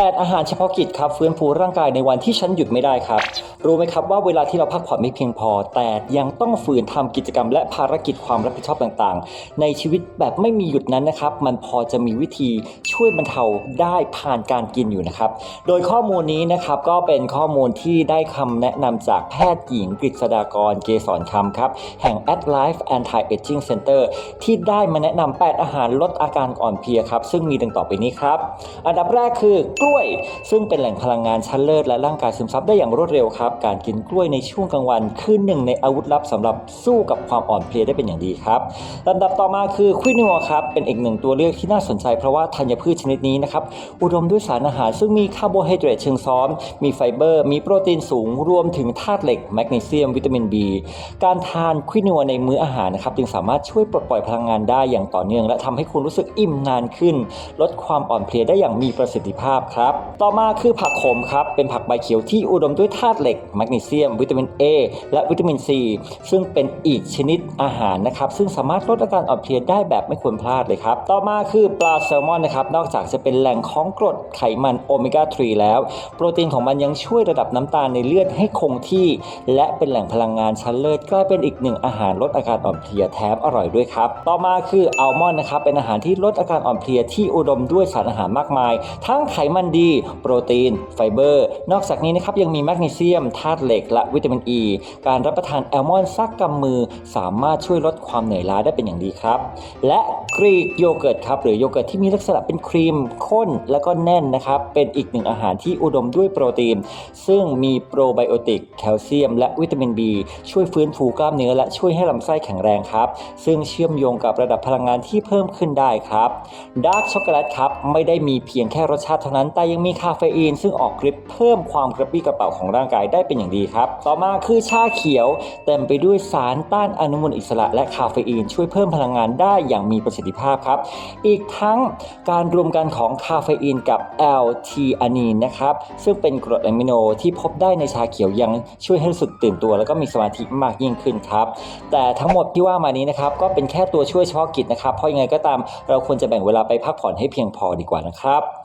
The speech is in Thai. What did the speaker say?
8อาหารเฉพาะกิจครับฟื้นฟูร่างกายในวันที่ฉันหยุดไม่ได้ครับ รู้ไหมครับว่าเวลาที่เราพักผ่อนไม่เพียงพอ แต่ยังต้องฝืนทำกิจกรรมและภารกิจความรับผิดชอบต่างๆ ในชีวิตแบบไม่มีหยุดนั้นนะครับ มันพอจะมีวิธีช่วยบรรเทาได้ผ่านการกินอยู่นะครับ โดยข้อมูลนี้นะครับก็เป็นข้อมูลที่ได้คำแนะนำจากแพทย์หญิงกฤษฎากรเกษรคำครับแห่ง At Life Anti Aging Center ที่ได้มาแนะนำ8อาหารลดอาการอ่อนเพลียครับซึ่งมีดังต่อไปนี้ครับ อันดับแรกคือกล้วย ซึ่งเป็นแหล่งพลังงานชั้นเลิศและร่างกายซึมซับได้อย่างรวดเร็วครับ การกินกล้วยในช่วงกลางวันคือหนึ่งในอาวุธลับสำหรับสู้กับความอ่อนเพลียได้เป็นอย่างดีครับลำดับต่อมาคือควินัวครับเป็นอีกหนึ่งตัวเลือกที่น่าสนใจ เพราะว่าธัญพืชชนิดนี้นะครับอุดมด้วยสารอาหารซึ่งมีคาร์โบไฮเดรตเชิงซ้อนมีไฟเบอร์ มีโปรตีนสูงรวมถึงธาตุเหล็กแมกนีเซียม วิตามิน B การทานควินัวในมื้ออาหารนะครับจึงสามารถช่วยปลดปล่อยพลังงานได้อย่างต่อเนื่อง และทำให้คุณรู้สึกอิ่มนานขึ้น ลดความอ่อนเพลียได้อย่างมีประสิทธิภาพครับต่อมาคือผักขมครับ เป็นผักใบเขียวที่อุดมด้วยธาตุเหล็ก แมกนีเซียม วิตามิน A และวิตามิน C ซึ่งเป็นอีกชนิดอาหารนะครับ ซึ่งสามารถลดอาการอ่อนเพลียได้แบบไม่ควรพลาดเลยครับ ต่อมาคือปลาแซลมอนนะครับ นอกจากจะเป็นแหล่งของกรดไขมันโอเมก้า 3 แล้ว โปรตีนของมันยังช่วยระดับน้ำตาลในเลือดให้คงที่ และเป็นแหล่งพลังงานชั้นเลิศกลายเป็นอีกหนึ่งอาหารลดอาการอ่อนเพลียแถมอร่อยด้วยครับ ต่อมาคืออัลมอนด์นะครับ เป็นอาหารที่ลดอาการอ่อนเพลียที่อุดมด้วยสารอาหารมากมาย ทั้งไขมันดีโปรตีน ไฟเบอร์ นอกจากนี้นะครับยังมีแมกนีเซียมธาตุเหล็ก และวิตามินอ e. ีการรับประทานแอลมอนด์สักกำมือ สามารถช่วยลดความเหนื่อยล้าได้เป็นอย่างดีครับ และกรีกโยเกิร์ตครับหรือโยเกิร์ตที่มีลักษณะเป็นครีมข้นแล้วก็แน่นนะครับเป็นอีกหนึ่งอาหารที่อุดมด้วยโปรตีน ซึ่งมีโปรไบโอติก แคลเซียม และวิตามิน B ช่วยฟื้นฟูกล้ามเนื้อและช่วยให้ลำไส้แข็งแรงครับ ซึ่งเชื่อมโยงกับระดับพลังงานที่เพิ่มขึ้นได้ครับดาร์กช็อกโกแลตครับไม่ได้มีเพียงแค่รสชาติเท่านั้นแต่ยังมีคาเฟอีนซึ่งออกฤทธิ์เพิ่มความกระปรี้กระเป๋าของร่างกายได้เป็นอย่างดีครับ ต่อมาคือชาเขียว เต็มไปด้วยสารต้านอนุมูลอิสระ และคาเฟอีนช่วยเพิ่มพลังงานได้อย่างมีประสิทธิภาพครับ อีกทั้งการรวมกันของคาเฟอีนกับแอลทีอานีนนะครับ ซึ่งเป็นกรดอะมิโนที่พบได้ในชาเขียวยังช่วยให้รู้สึกตื่นตัว แล้วก็มีสมาธิมากยิ่งขึ้นครับ แต่ทั้งหมดที่ว่ามานี้นะครับก็เป็นแค่ตัวช่วยเฉพาะกิจนะครับ เพราะยังไงก็ตามเราควรจะแบ่งเวลาไปพักผ่อนให้เพียงพอดีกว่านะครับ